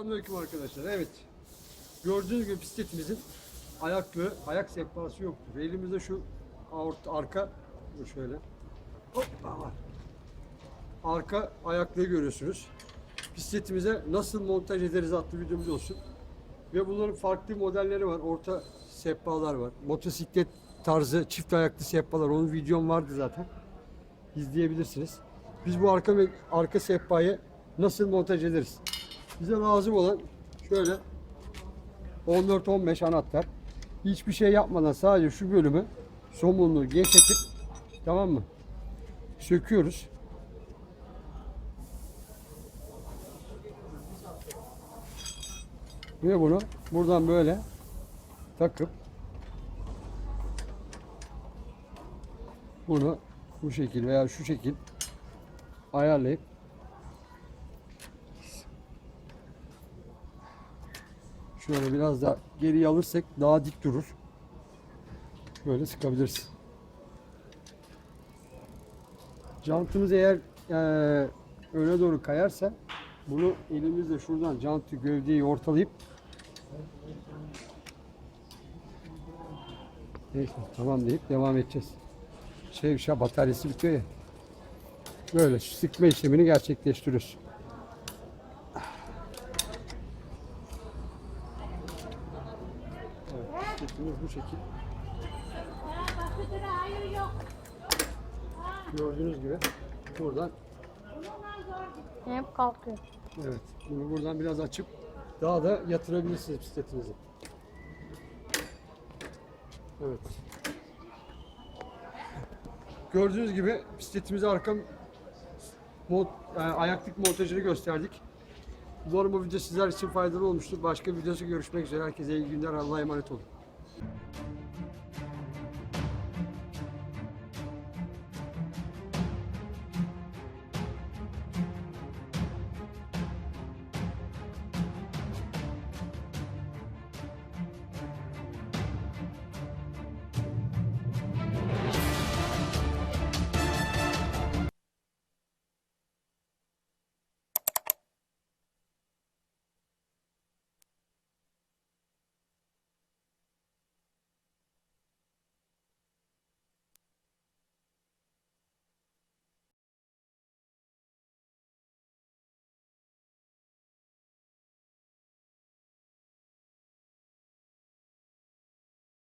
Selamünaleyküm arkadaşlar. Evet. Gördüğünüz gibi bisikletimizin ayaklığı, ayak sehpası yoktur. Elimizde şu ort- arka, şöyle. Hoppa var. Arka ayaklığı görüyorsunuz. Bisikletimize nasıl montaj ederiz adlı videomuz olsun. Ve bunların farklı modelleri var. Orta sehpalar var. Motosiklet tarzı çift ayaklı sehpalar. Onun videom vardı zaten. İzleyebilirsiniz. Biz bu arka arka sehpayı nasıl montaj ederiz? Bize lazım olan şöyle 14-15 anahtar. Hiçbir şey yapmadan sadece şu bölümü somunluğu gevşetip tamam mı? Söküyoruz. Ve bunu buradan böyle takıp bunu bu şekil veya şu şekil ayarlayıp şöyle biraz daha geriye alırsak daha dik durur. Böyle sıkabiliriz. Jantımız eğer eee öne doğru kayarsa bunu elimizle şuradan jantı gövdeyi ortalayıp Neyse tamam deyip devam edeceğiz. Şu bataryası bitiyor ya. Böyle sıkma işlemini gerçekleştiriyoruz. Bisikletimiz bu şekil. Gördüğünüz gibi buradan Hep kalkıyor. evet bunu buradan biraz açıp daha da yatırabilirsiniz bisikletinizi. Evet. Gördüğünüz gibi bisikletimize arka mod, e, ayaklık montajını gösterdik. Umarım bu video sizler için faydalı olmuştur. Başka videosu görüşmek üzere. Herkese iyi günler. Allah'a emanet olun.